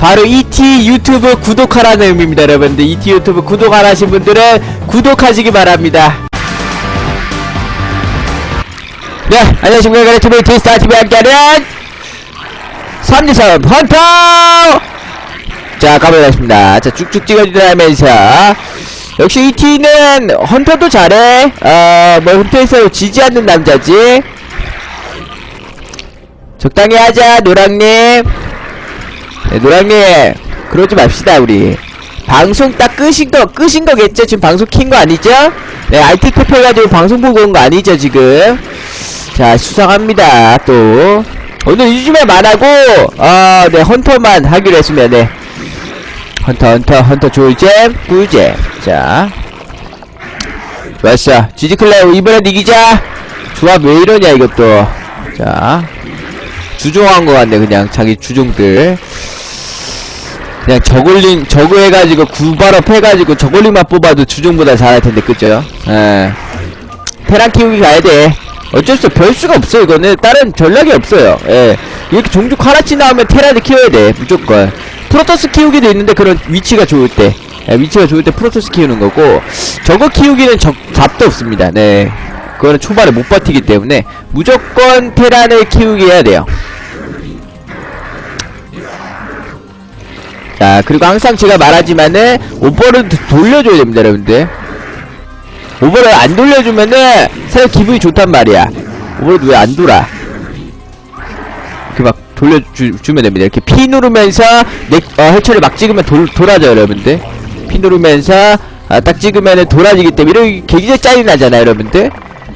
바로 ET 유튜브 구독하라는 의미입니다 여러분들. ET 유튜브 구독 안 하신 분들은 구독하시기 바랍니다. 네 안녕하십니까. 가르치브 제스타TV 함께하는 3대3 헌터! 자 가보겠습니다. 자 쭉쭉 찍어주면서. 역시 ET는 헌터도 잘해. 어뭐 헌터에서 지지 않는 남자지. 적당히 하자 노랑님 네, 노랑님 그러지 맙시다 우리. 방송 딱 끄신 거 끄신 거겠죠? 지금 방송 킨 거 아니죠? 네 IT 캡해가지고 방송 보고 온 거 아니죠 지금? 자 수상합니다 또. 오늘 요즘에 만하고 어네 헌터만 하기로 했습니다 네. 헌터 헌터 헌터 조이잼 꿀잼. 자. 좋았어. 지지클레오 이번엔 이기자. 조합 왜 이러냐 이것도. 자. 주종한 것 같네 그냥. 자기 주종들 그냥 저글링 저거 해가지고 구발업 해가지고 저글링만 뽑아도 주종보다 잘할 텐데 그죠? 예. 테란 키우기 가야 돼. 어쩔 수별 수가 없어 이거는 다른 전략이 없어요. 예. 이렇게 종족 하나씩 나오면 테란을 키워야 돼 무조건. 프로토스 키우기도 있는데 그런 위치가 좋을 때. 예, 위치가 좋을 때 프로토스 키우는 거고 저거 키우기는 적, 답도 없습니다. 네. 그거는 초반에 못 버티기 때문에 무조건 테란을 키우게 해야 돼요. 자 그리고 항상 제가 말하지만은 오버를 도- 돌려줘야 됩니다 여러분들. 오버를 안 돌려주면은 사실 기분이 좋단 말이야. 오버를 왜 안 돌아? 이렇게 막 돌려주면 됩니다. 이렇게 P 누르면서 넥, 어, 해처를 막 찍으면 돌, 돌아져요 여러분들. P 누르면서 아, 딱 찍으면은 돌아지기 때문에 이렇게 굉장히 짜증 나잖아요 여러분들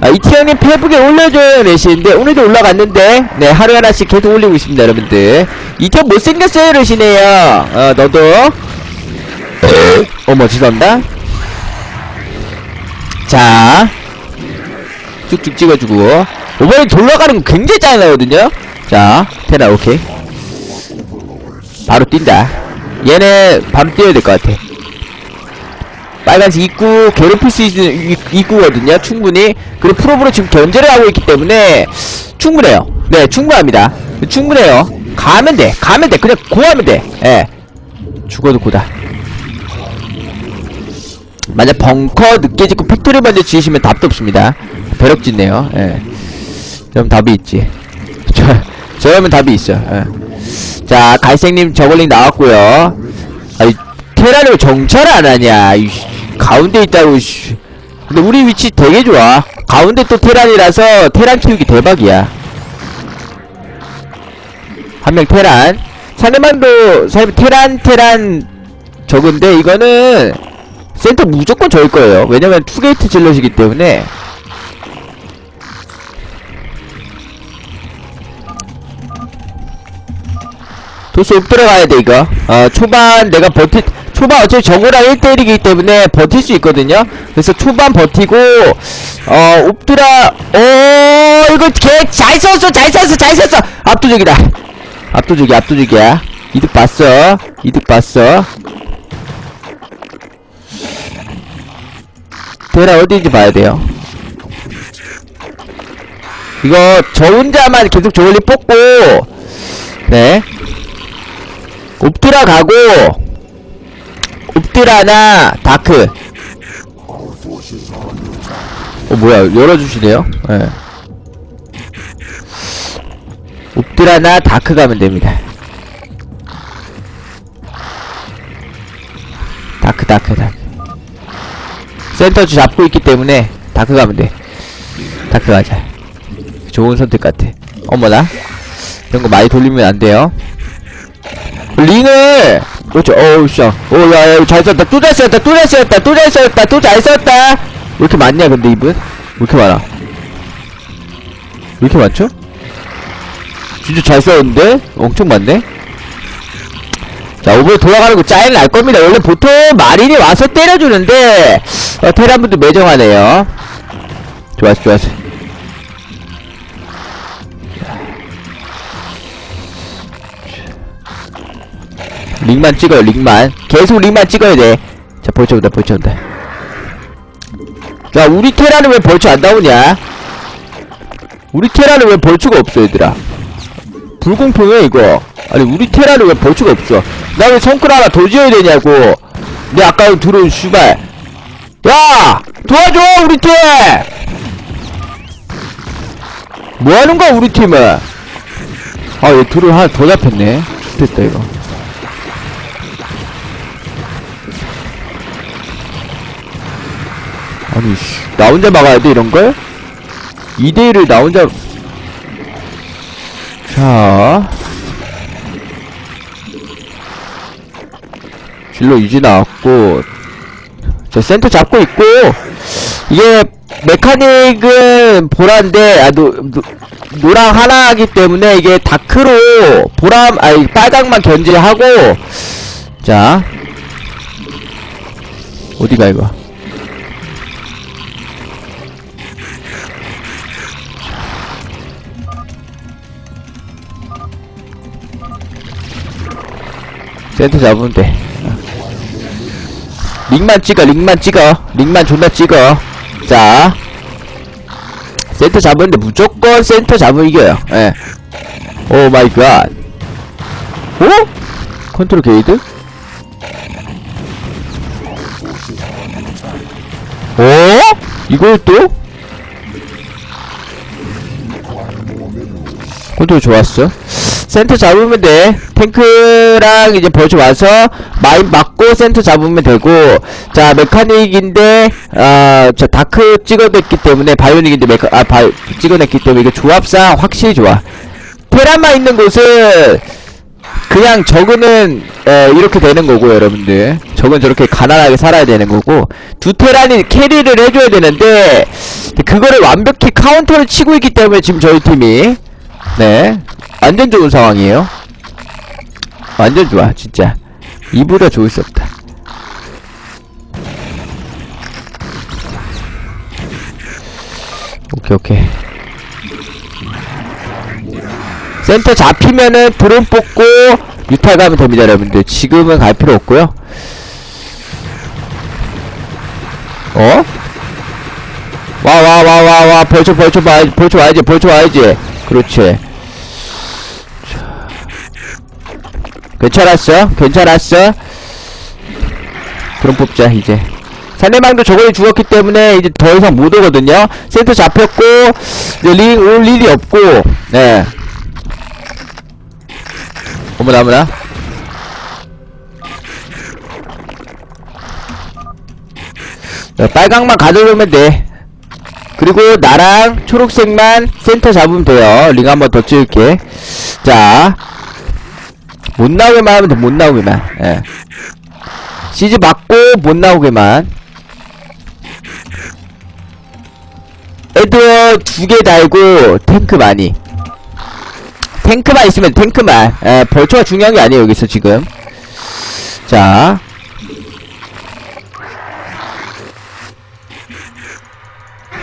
아, 이티 형님 페북에 올려줘요 레시인데 오늘도 올라갔는데 네 하루에 하나씩 계속 올리고 있습니다 여러분들. 이티 형 못생겼어요 레시네요. 어 너도. 어머 죄송합니다. 자. 쭉쭉 찍어주고. 오버에 돌아가는 거 굉장히 짜증나거든요. 자 테라 오케이. 바로 뛴다. 얘네 바로 뛰어야 될 것 같아 빨간색 입구 괴롭힐 수 있는 입- 입구거든요 충분히. 그리고 프로브로 지금 견제를 하고 있기 때문에 충분해요. 네 충분합니다. 충분해요. 가면 돼 가면 돼. 그냥 고하면 돼 예. 죽어도 고다. 만약 벙커 늦게 짓고 팩토리 먼저 지으시면 답도 없습니다. 배럭 짓네요. 예. 그럼 답이 있지. 저, 저러면 답이 있어. 예. 자 갈색님 저글링 나왔고요. 아이 테라를 왜 정찰을 안 하냐 이씨, 가운데 있다고 씨. 근데 우리 위치 되게 좋아. 가운데 또 테란이라서 테란 키우기 대박이야. 한 명 테란. 상대방도 사실 테란 테란 적은데 이거는 센터 무조건 저일 거예요. 왜냐면 투게이트 질럿이기 때문에. 도수 업 들어가야 돼 이거. 어 초반 내가 버티 초반 어차피 정우랑 1대1이기 때문에 버틸 수 있거든요. 그래서 초반 버티고 어 옵드라 오 이거 개잘 썼어 잘 썼어 잘 썼어. 압도적이다. 압도적이야 압도적이야. 이득 봤어. 이득 봤어. 테라 어디인지 봐야 돼요. 이거 저 혼자만 계속 저울리 뽑고 네. 옵드라 가고 옵드라나 다크. 어 뭐야 열어주시네요? 예. 옵드라나 다크 가면 됩니다. 다크 다크 다크. 센터 주 잡고 있기 때문에 다크 가면 돼. 다크 가자. 좋은 선택 같아. 어머나? 이런 거 많이 돌리면 안 돼요. 링을 그렇죠. 어우 씨. 오야야 잘 썼다. 또 잘 썼다. 또 잘 썼다. 또 잘 썼다. 또 잘 썼다. 왜 이렇게 많냐 근데 이분? 왜 이렇게 많아? 왜 이렇게 많죠? 진짜 잘 썼는데? 엄청 많네? 자 오버 돌아가는 거 짜증 날 겁니다. 원래 보통 마린이 와서 때려주는데 어, 테란분도 매정하네요. 좋았어 좋았어 링만 찍어요 링만. 계속 링만 찍어야 돼자 벌쳐 온다 벌쳐 온다. 자 우리 테라는 왜 벌쳐 안 나오냐? 우리 테라는 왜 벌초가 없어 얘들아? 불공평해 이거. 아니 우리 테라는 왜 벌초가 없어? 나 왜 성클 하나 더 지어야 되냐고. 내 아까 들어온 슈발. 야! 도와줘 우리 팀! 뭐하는 거야 우리 팀은? 아얘 드론 하나 더 잡혔네. 됐다 이거 아니 씨, 나 혼자 막아야 돼 이런걸? 2대1을 나 혼자 자. 진로 유지 나왔고. 저 센터 잡고 있고. 이게 메카닉은 보라인데 아 노, 노, 노랑 하나이기 때문에 이게 다크로 보람 아니 빨강만 견제하고. 자. 어디가 이거 센터 잡으면 돼. 링만 찍어, 링만 찍어. 링만 존나 찍어. 자. 센터 잡으는데 무조건 센터 잡으면 이겨요. 예. 오 마이 갓. 오? 컨트롤 게이드? 어? 이걸 또? 컨트롤 좋았어. 센터 잡으면 돼. 탱크랑 이제 벌써 와서 마인 맞고 센터 잡으면 되고. 자 메카닉인데 아저 다크 찍어냈기 때문에 바이오닉인데 메카 아 바이 찍어냈기 때문에 이거 조합상 확실히 좋아. 테라만 있는 곳은 그냥 저그는 에, 이렇게 되는 거고 여러분들. 저건 저렇게 가난하게 살아야 되는 거고. 두 테란이 캐리를 해줘야 되는데 그거를 완벽히 카운터를 치고 있기 때문에 지금 저희 팀이. 네 완전 좋은 상황이에요. 완전 좋아 진짜. 이보다 좋을 수 없다. 오케이 오케이. 센터 잡히면은 드론 뽑고 유탈 가면 됩니다 여러분들. 지금은 갈 필요 없고요. 어? 와 와 와 와와 벌쳐 벌쳐 봐 벌쳐 와야지 벌쳐 와야지. 그렇지 괜찮았어? 괜찮았어? 드론 뽑자 이제. 상대방도 저번에 죽었기 때문에 이제 더 이상 못 오거든요. 센터 잡혔고 이제 링, 올 일이 없고 네. 어머나 어머나. 자, 빨강만 가져오면 돼. 그리고 나랑 초록색만 센터 잡으면 돼요. 링 한번 더 찍을게. 자 못 나오게만 하면 돼못 나오게만. 예. 시즈 맞고 못 나오게만. 애들 두개 달고 탱크 많이. 탱크만 있으면 돼, 탱크만. 에, 벌초가 중요한 게 아니에요 여기서 지금. 자.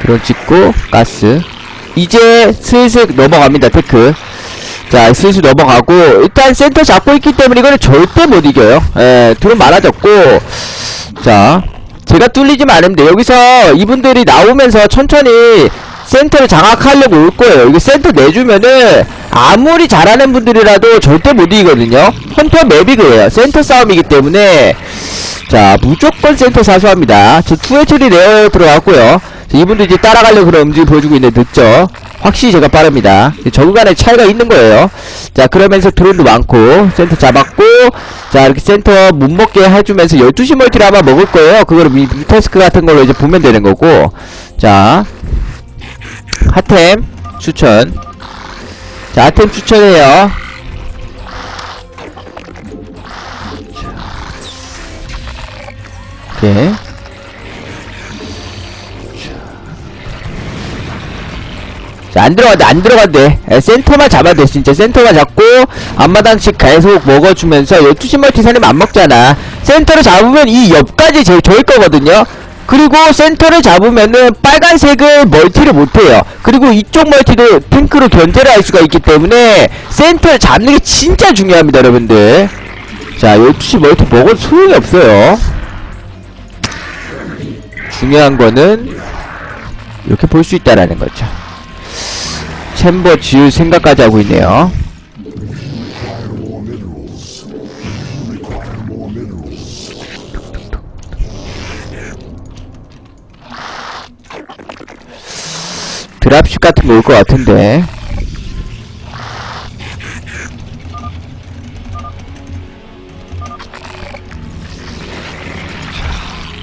드론 찍고 가스. 이제 슬슬 넘어갑니다 테크 자 슬슬 넘어가고 일단 센터 잡고 있기 때문에 이거는 절대 못 이겨요. 에 드론 많아졌고. 자 제가 뚫리지만 않으면 돼 여기서 이분들이 나오면서 천천히 센터를 장악하려고 올 거예요. 이거 센터 내주면은 아무리 잘하는 분들이라도 절대 못 이기거든요. 헌터 맵이 그래요. 센터 싸움이기 때문에. 자 무조건 센터 사수합니다. 저 투해처리 레어 들어갔고요. 자, 이분들 이제 따라가려고 그런 움직임 보여주고 있는데 늦죠? 확실히 제가 빠릅니다. 저그 간의 차이가 있는 거예요. 자 그러면서 드론도 많고 센터 잡았고 자 이렇게 센터 못 먹게 해주면서 12시 멀티를 아마 먹을 거예요. 그거를 미, 미타스크 같은 걸로 이제 보면 되는 거고. 자 핫템 추천. 자 핫템 추천해요. 오케이 자, 안 들어간대, 안 들어간대. 에, 센터만 잡아야 돼, 진짜. 센터만 잡고, 앞마당씩 계속 먹어주면서, 12시 멀티 사님 안 먹잖아. 센터를 잡으면 이 옆까지 제일 좋을 거거든요? 그리고 센터를 잡으면은 빨간색을 멀티를 못해요. 그리고 이쪽 멀티도 탱크로 견제를 할 수가 있기 때문에, 센터를 잡는 게 진짜 중요합니다, 여러분들. 자, 12시 멀티 먹어도 소용이 없어요. 중요한 거는, 이렇게 볼 수 있다라는 거죠. 챔버 지을 생각까지 하고 있네요. 드랍십 같은 거 올 것 같은데.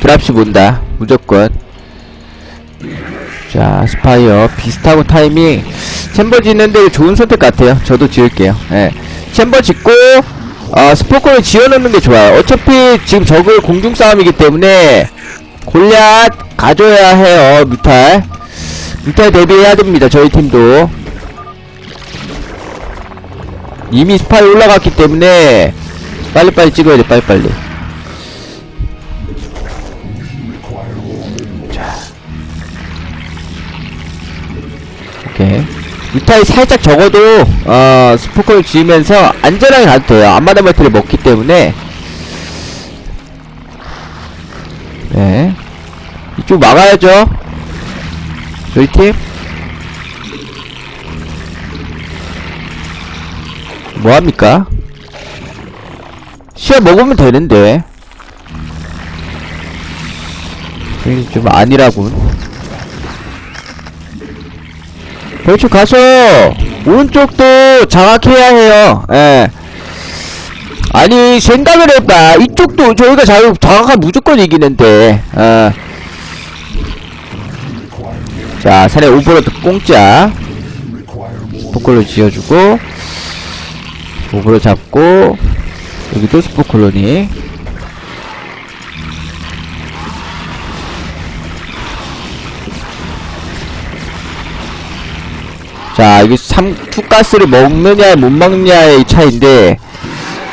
드랍십 온다. 무조건. 자, 스파이어. 비슷하고 타이밍. 챔버 짓는데 좋은 선택 같아요. 저도 지을게요. 예. 챔버 짓고, 어, 스포커를 지어놓는 게 좋아요. 어차피 지금 적을 공중 싸움이기 때문에, 골리앗 가져야 해요, 뮤탈. 뮤탈 대비해야 됩니다, 저희 팀도. 이미 스파이 올라갔기 때문에, 빨리빨리 찍어야 돼, 빨리빨리. 오케이. 뮤타이 살짝 적어도 어 스포커를 지으면서 안전하게 가도 돼요. 앞마다 멀티를 먹기 때문에 네 이쪽 막아야죠. 저희 팀 뭐합니까? 시야 먹으면 되는데 좀 아니라군 벌초 가서 오른쪽도 장악해야 해요. 예. 아니 생각을 해봐. 이쪽도 저희가 자, 장악하면 무조건 이기는데. 어. 자, 산에 오버로드 공짜. 스포콜로 지어주고 오버로 잡고 여기도 스포콜로니. 자, 이게 삼, 투가스를 먹느냐, 못 먹느냐의 차이인데,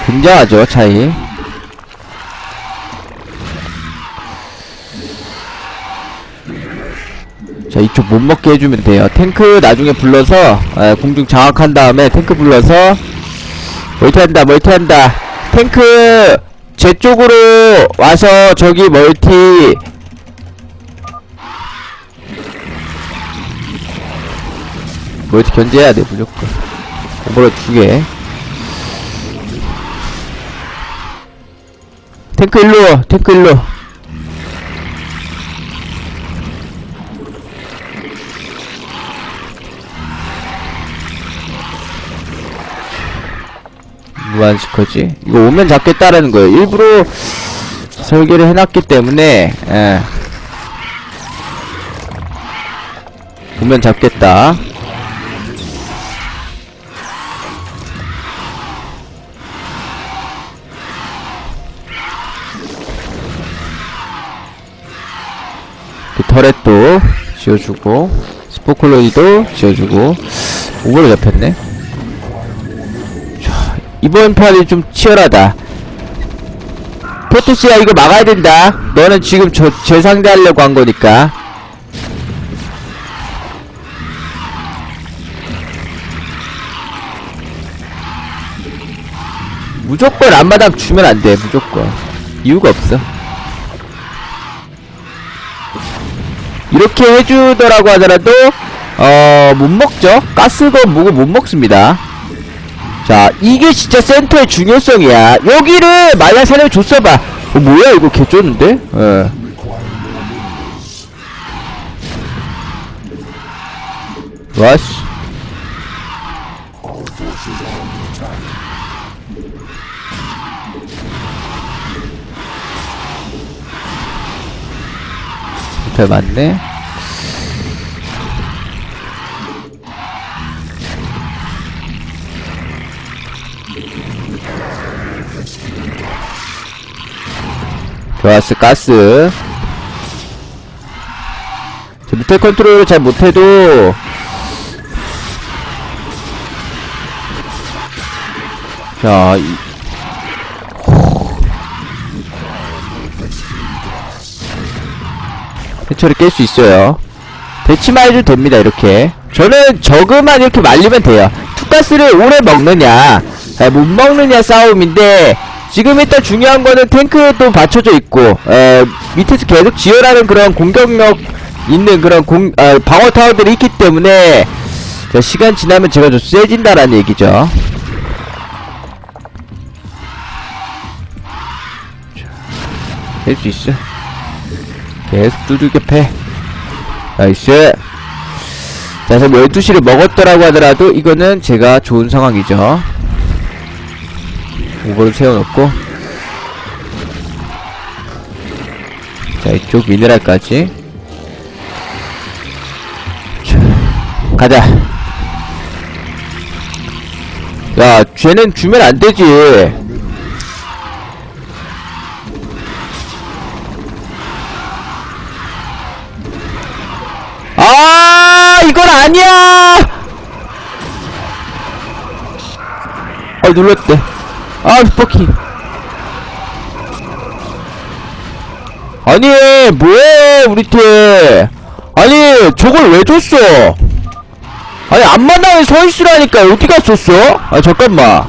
굉장하죠, 차이. 자, 이쪽 못 먹게 해주면 돼요. 탱크 나중에 불러서, 에, 공중 장악한 다음에 탱크 불러서, 멀티한다, 멀티한다. 탱크, 제 쪽으로 와서 저기 멀티, 멀티 견제해야 돼, 무조건. 오버로 두 개. 탱크 일로, 탱크 일로. 무한시커지? 이거 오면 잡겠다라는 거예요. 일부러 설계를 해놨기 때문에, 예. 오면 잡겠다. 터렛도 지어주고 스포클로이도 지어주고 오버로 잡혔네. 자, 이번 판이 좀 치열하다. 포토스야 이거 막아야 된다. 너는 지금 저, 제 상대하려고 한 거니까. 무조건 앞마당 주면 안 돼 무조건. 이유가 없어 이렇게 해주더라고 하더라도 어 못 먹죠. 가스건 뭐고 못 먹습니다. 자 이게 진짜 센터의 중요성이야. 여기를 만약 사람이 줬어봐. 어 뭐야 이거 개쩌는데? 예. 와씨 잘 맞네. 좋았어 가스. 저 밑에 컨트롤을 잘 못해도 자 이, 해처리 깰 수 있어요. 대치만 해도 됩니다 이렇게. 저는 저그만 이렇게 말리면 돼요. 투가스를 오래 먹느냐 에, 못 먹느냐 싸움인데 지금 일단 중요한 거는 탱크도 받쳐져 있고 에, 밑에서 계속 지어라는 그런 공격력 있는 그런 공, 아, 어, 방어 타워들이 있기 때문에 자, 시간 지나면 제가 좀 세진다라는 얘기죠. 될 수 있어. 계속 두들겨 패 나이스. 자 그럼 12시를 먹었더라고 하더라도 이거는 제가 좋은 상황이죠. 오버를 세워놓고. 자 이쪽 미네랄까지. 자 가자. 야 쟤는 주면 안되지 아 아니야! 아 눌렀대. 아 스포키. 아니 뭐해 우리 팀? 아니 저걸 왜 줬어? 아니 앞만나에 서있으라니까 어디 갔었어? 아 잠깐만.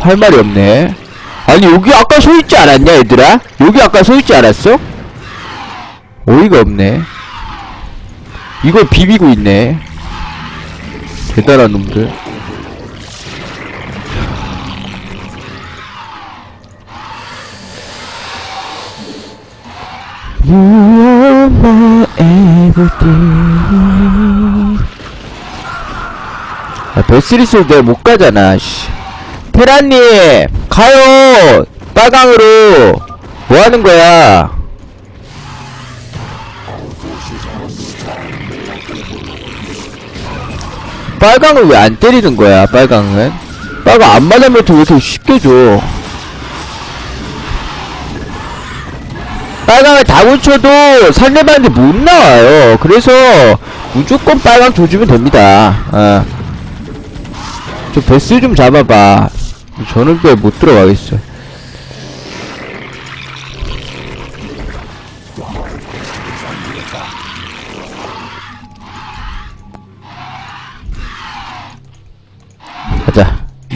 할 말이 없네. 아니 여기 아까 서 있지 않았냐 얘들아? 여기 아까 서 있지 않았어? 어이가 없네 이걸 비비고 있네 대단한 놈들 아, 베스리스 내가 못 가잖아, 씨. 테라님, 가요! 빨강으로! 뭐 하는 거야? 빨강을 왜 안 때리는 거야, 빨강은? 빨강 안 맞으면 왜 이렇게 쉽게 줘? 빨강을 다 붙여도 상대방한테 못 나와요. 그래서 무조건 빨강 줘주면 됩니다. 어. 저 베스 좀 잡아봐. 저는 왜 못 들어가겠어.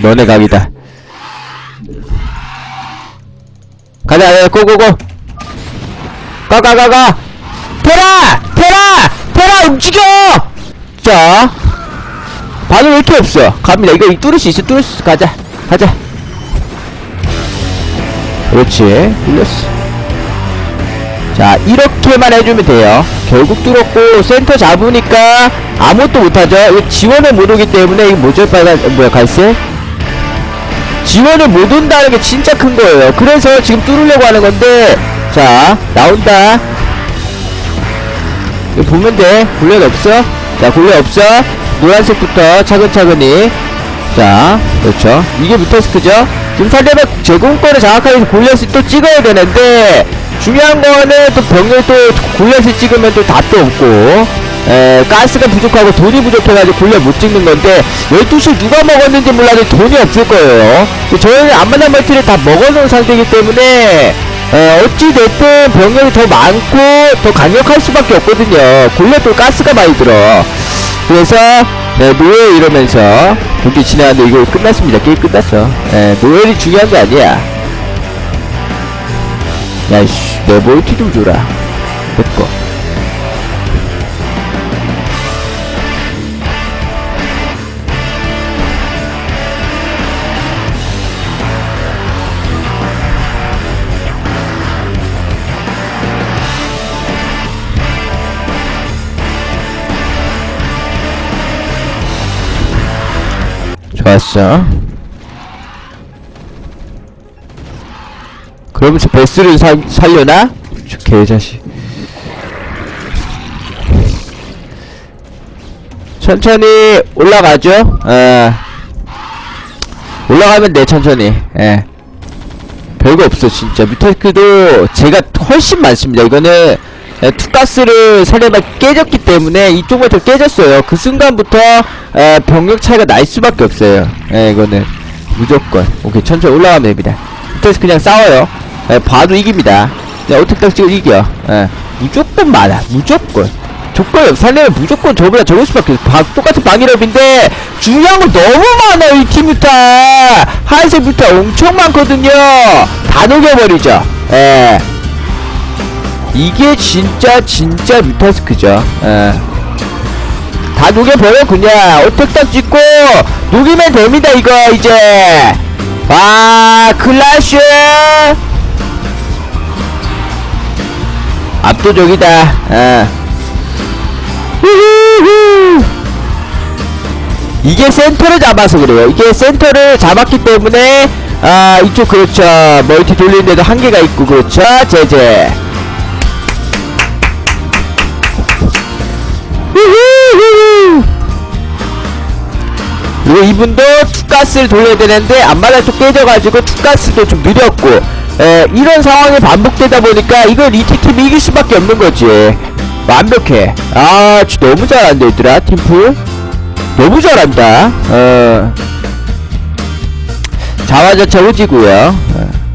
너네 각이다. 가자, 가자, 고고고! 가가가가! 테라! 테라! 테라 움직여! 자. 반응 왜 이렇게 없어? 갑니다. 이거 뚫을 수 있어, 뚫을 수 있어. 가자. 가자. 그렇지. 뚫렸어. 자, 이렇게만 해주면 돼요. 결국 뚫었고, 센터 잡으니까 아무것도 못하죠. 이거 지원을 못 오기 때문에, 이거 뭐죠? 빨간, 어, 뭐야, 갈색? 지원을 못 온다는 게 진짜 큰 거예요. 그래서 지금 뚫으려고 하는 건데, 자, 나온다. 보면 돼. 골렛 없어? 자, 골렛 없어. 노란색부터 차근차근히. 자, 그렇죠. 이게 무터스크죠? 지금 상대방 제공권을 장악하기 위해서 골렛을 또 찍어야 되는데, 중요한 거는 또 병을 또 골렛을 찍으면 또 답도 없고, 에, 가스가 부족하고 돈이 부족해가지고 골렛 못 찍는 건데, 12시 누가 먹었는지 몰라도 돈이 없을 거예요. 저희는 안만한 멀티를 다 먹어놓은 상태이기 때문에, 어, 어찌됐든 병력이 더 많고 더 강력할 수밖에 없거든요. 골렛도 가스가 많이 들어. 그래서 네, 노엘 이러면서 경기 진행하는데 이거 끝났습니다. 게임 끝났어. 네, 노엘이 중요한 게 아니야. 야이씨, 내 멀티 좀 줘라. 내꺼. 좋았어. 그러면서 베스를 살, 살려나? 저 개자식. 천천히 올라가죠? 어. 올라가면 돼, 천천히. 예. 별거 없어, 진짜. 뮤테크도 제가 훨씬 많습니다. 이거는 에, 투가스를 상대방 깨졌기 때문에 이쪽부터 깨졌어요. 그 순간부터 에, 병력 차이가 날 수밖에 없어요. 예, 이거는 무조건. 오케이, 천천히 올라가면 됩니다. 뮤테크 그냥 싸워요. 에, 봐도 이깁니다. 그냥 어떻게 딱 찍어 이겨. 예, 무조건 많아. 무조건. 조건이. 살려면 무조건 저보다 적을 수밖에 없어. 바, 똑같은 방위럽인데 중요한 건 너무 많아요. 이 팀부터. 하얀색부터 엄청 많거든요. 다 녹여버리죠. 예. 이게 진짜 진짜 뮤타스크죠. 예. 다 녹여버려 그냥 어택 딱 찍고 녹이면 됩니다 이거 이제 아 클라쉬 압도적이다 아. 후후후. 이게 센터를 잡아서 그래요 이게 센터를 잡았기 때문에 아 이쪽 그렇죠 멀티 돌리는데도 한계가 있고 그렇죠 제제 그리고 이분도 투가스를 돌려야 되는데 안마다 또 깨져가지고 투가스도 좀 느렸고 에, 이런 상황이 반복되다 보니까 이걸 이티팀이 이길 수밖에 없는 거지. 완벽해. 아 너무 잘한다 얘들아 팀플 너무 잘한다. 어. 자화자차 어.